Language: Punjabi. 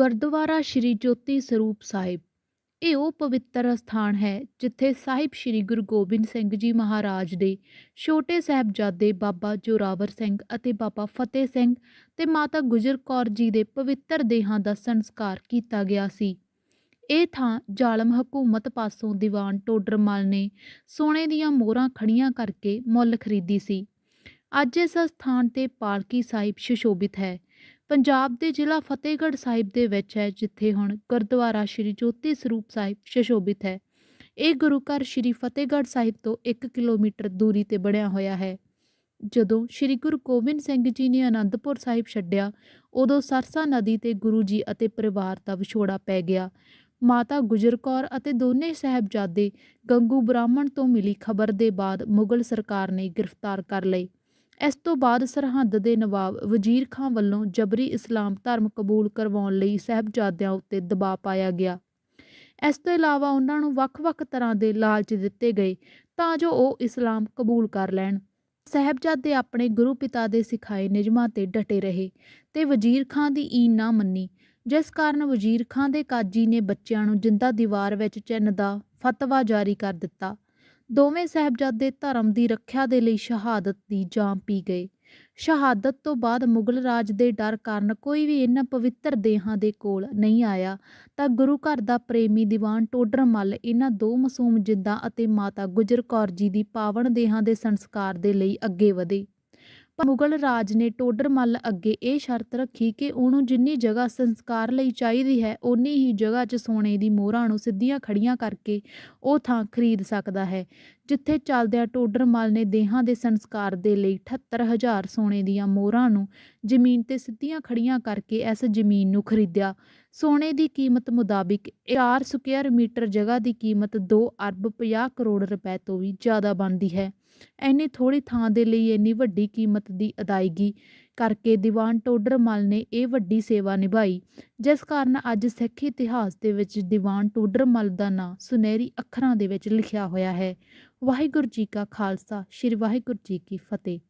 ਗੁਰਦੁਆਰਾ ਸ਼੍ਰੀ ਜੋਤੀ ਸਰੂਪ ਸਾਹਿਬ। ਇਹ ਉਹ ਪਵਿੱਤਰ ਸਥਾਨ ਹੈ ਜਿੱਥੇ ਸਾਹਿਬ ਸ਼੍ਰੀ ਗੁਰੂ ਗੋਬਿੰਦ ਸਿੰਘ ਜੀ ਮਹਾਰਾਜ ਦੇ ਛੋਟੇ ਸਾਹਿਬਜ਼ਾਦੇ ਬਾਬਾ ਜੋਰਾਵਰ ਸਿੰਘ ਅਤੇ ਬਾਬਾ ਫਤਿਹ ਸਿੰਘ ਤੇ ਮਾਤਾ ਗੁਜਰ ਕੌਰ ਜੀ ਦੇ ਪਵਿੱਤਰ ਦੇਹਾਂ ਦਾ ਸੰਸਕਾਰ ਕੀਤਾ ਗਿਆ ਸੀ। ਇਹ ਥਾਂ ਜ਼ਾਲਮ ਹਕੂਮਤ ਪਾਸੋਂ ਦੀਵਾਨ ਟੋਡਰਮਲ ਨੇ ਸੋਨੇ ਦੀਆਂ ਮੋਹਰਾਂ ਖੜੀਆਂ ਕਰਕੇ ਮੁੱਲ ਖਰੀਦੀ ਸੀ। ਅੱਜ ਇਸ ਸਥਾਨ ਤੇ ਪਾਲਕੀ ਸਾਹਿਬ ਸੁਸ਼ੋਭਿਤ ਹੈ। ਪੰਜਾਬ ਦੇ ਜ਼ਿਲ੍ਹਾ ਫਤਿਹਗੜ੍ਹ ਸਾਹਿਬ ਦੇ ਵਿੱਚ ਹੈ, ਜਿੱਥੇ ਹੁਣ ਗੁਰਦੁਆਰਾ ਸ਼੍ਰੀ ਜੋਤੀ ਸਰੂਪ ਸਾਹਿਬ ਸ਼ਸ਼ੋਭਿਤ ਹੈ। ਇਹ ਗੁਰੂ ਘਰ ਸ਼੍ਰੀ ਫਤਿਹਗੜ੍ਹ ਸਾਹਿਬ ਤੋਂ 1 ਕਿਲੋਮੀਟਰ ਦੂਰੀ ਤੇ ਬਣਿਆ ਹੋਇਆ ਹੈ। ਜਦੋਂ ਸ਼੍ਰੀ ਗੁਰੂ ਗੋਬਿੰਦ ਸਿੰਘ ਜੀ ਨੇ ਅਨੰਦਪੁਰ ਸਾਹਿਬ ਛੱਡਿਆ, ਉਦੋਂ ਸਰਸਾ ਨਦੀ ਤੇ ਗੁਰੂ ਜੀ ਅਤੇ ਪਰਿਵਾਰ ਦਾ ਵਿਛੋੜਾ ਪੈ ਗਿਆ। ਮਾਤਾ ਗੁਜਰ ਕੌਰ ਅਤੇ ਦੋਨੇ ਸਾਹਿਬਜ਼ਾਦੇ ਗੰਗੂ ਬ੍ਰਾਹਮਣ ਤੋਂ ਮਿਲੀ ਖਬਰ ਦੇ ਬਾਅਦ ਮੁਗਲ ਸਰਕਾਰ ਨੇ ਗ੍ਰਿਫਤਾਰ ਕਰ ਲਏ। ਇਸ ਤੋਂ ਬਾਅਦ ਸਰਹੰਦ ਦੇ ਨਵਾਬ ਵਜ਼ੀਰ ਖਾਂ ਵੱਲੋਂ ਜਬਰੀ ਇਸਲਾਮ ਧਰਮ ਕਬੂਲ ਕਰਵਾਉਣ ਲਈ ਸਾਹਿਬਜ਼ਾਦਿਆਂ ਉੱਤੇ ਦਬਾਅ ਪਾਇਆ ਗਿਆ। ਇਸ ਤੋਂ ਇਲਾਵਾ ਉਹਨਾਂ ਨੂੰ ਵੱਖ-ਵੱਖ ਤਰ੍ਹਾਂ ਦੇ ਲਾਲਚ ਦਿੱਤੇ ਗਏ ਤਾਂ ਜੋ ਉਹ ਇਸਲਾਮ ਕਬੂਲ ਕਰ ਲੈਣ। ਸਾਹਿਬਜ਼ਾਦੇ ਆਪਣੇ ਗੁਰੂ ਪਿਤਾ ਦੇ ਸਿਖਾਏ ਨਿਯਮਾਂ ਤੇ ਡਟੇ ਰਹੇ ਤੇ ਵਜ਼ੀਰ ਖਾਂ ਦੀ ਈਨ ਨਾ ਮੰਨੀ, ਜਿਸ ਕਾਰਨ ਵਜ਼ੀਰ ਖਾਂ ਦੇ ਕਾਜੀ ਨੇ ਬੱਚਿਆਂ ਨੂੰ ਜਿੰਦਾ ਦੀਵਾਰ ਵਿੱਚ ਚਿੰਨ ਦਾ ਫਤਵਾ ਜਾਰੀ ਕਰ ਦਿੱਤਾ। ਦੋਵੇਂ ਸਾਹਿਬਜ਼ਾਦੇ ਧਰਮ ਦੀ ਰੱਖਿਆ ਦੇ ਲਈ ਸ਼ਹਾਦਤ ਦੀ ਜਾਮ ਪੀ ਗਏ। ਸ਼ਹਾਦਤ ਤੋਂ ਬਾਅਦ ਮੁਗਲ ਰਾਜ ਦੇ ਡਰ ਕਾਰਨ ਕੋਈ ਵੀ ਇਹਨਾਂ ਪਵਿੱਤਰ ਦੇਹਾਂ ਦੇ ਕੋਲ ਨਹੀਂ ਆਇਆ, ਤਾਂ ਗੁਰੂ ਘਰ ਦਾ ਪ੍ਰੇਮੀ ਦੀਵਾਨ ਟੋਡਰ ਮੱਲ ਇਹਨਾਂ ਦੋ ਮਾਸੂਮ ਜਿੰਦਾਂ ਅਤੇ ਮਾਤਾ ਗੁਜਰ ਕੌਰ ਜੀ ਦੀ ਪਾਵਨ ਦੇਹਾਂ ਦੇ ਸੰਸਕਾਰ ਦੇ ਲਈ ਅੱਗੇ ਵਧੇ। ਪਰ ਮੁਗਲ ਰਾਜ ਨੇ ਟੋਡਰਮੱਲ ਅੱਗੇ ਇਹ ਸ਼ਰਤ ਰੱਖੀ ਕਿ ਉਹਨੂੰ ਜਿੰਨੀ ਜਗ੍ਹਾ ਸੰਸਕਾਰ ਲਈ ਚਾਹੀਦੀ ਹੈ, ਓਨੀ ਹੀ ਜਗ੍ਹਾ 'ਚ ਸੋਨੇ ਦੀ ਮੋਹਰਾਂ ਨੂੰ ਸਿੱਧੀਆਂ ਖੜੀਆਂ ਕਰਕੇ ਉਹ ਥਾਂ ਖਰੀਦ ਸਕਦਾ ਹੈ, ਜਿੱਥੇ ਚੱਲਦਿਆਂ ਟੋਡਰਮੱਲ ਨੇ ਦੇਹਾਂ ਦੇ ਸੰਸਕਾਰ ਦੇ ਲਈ 78000 ਸੋਨੇ ਦੀਆਂ ਮੋਹਰਾਂ ਨੂੰ ਜ਼ਮੀਨ ਤੇ ਸਿੱਧੀਆਂ ਖੜੀਆਂ ਕਰਕੇ ਇਸ ਜ਼ਮੀਨ ਨੂੰ ਖਰੀਦਿਆ। ਸੋਨੇ ਦੀ ਕੀਮਤ ਮੁਤਾਬਿਕ 4 ਸਕੁਅਰ ਮੀਟਰ ਜਗ੍ਹਾ ਦੀ ਕੀਮਤ 2 ਅਰਬ 50 ਕਰੋੜ ਰੁਪਏ ਤੋਂ ਵੀ ਜ਼ਿਆਦਾ ਬਣਦੀ ਹੈ। ਇੰਨੀ ਥੋੜੀ ਥਾਂ ਦੇ ਲਈ ਇੰਨੀ ਵੱਡੀ ਕੀਮਤ ਦੀ ਅਦਾਇਗੀ ਕਰਕੇ ਦੀਵਾਨ ਟੋਡਰਮਲ ਨੇ ਇਹ ਵੱਡੀ ਸੇਵਾ ਨਿਭਾਈ, ਜਿਸ ਕਾਰਨ ਅੱਜ ਸਿੱਖ ਇਤਿਹਾਸ ਦੇ ਵਿੱਚ ਦੀਵਾਨ ਟੋਡਰਮਲ ਦਾ ਨਾਂ ਸੁਨਹਿਰੀ ਅੱਖਰਾਂ ਦੇ ਵਿੱਚ ਲਿਖਿਆ ਹੋਇਆ ਹੈ। ਵਾਹਿਗੁਰੂ ਜੀ ਕਾ ਖਾਲਸਾ, ਸ੍ਰੀ ਵਾਹਿਗੁਰੂ ਜੀ ਕੀ ਫਤਿਹ।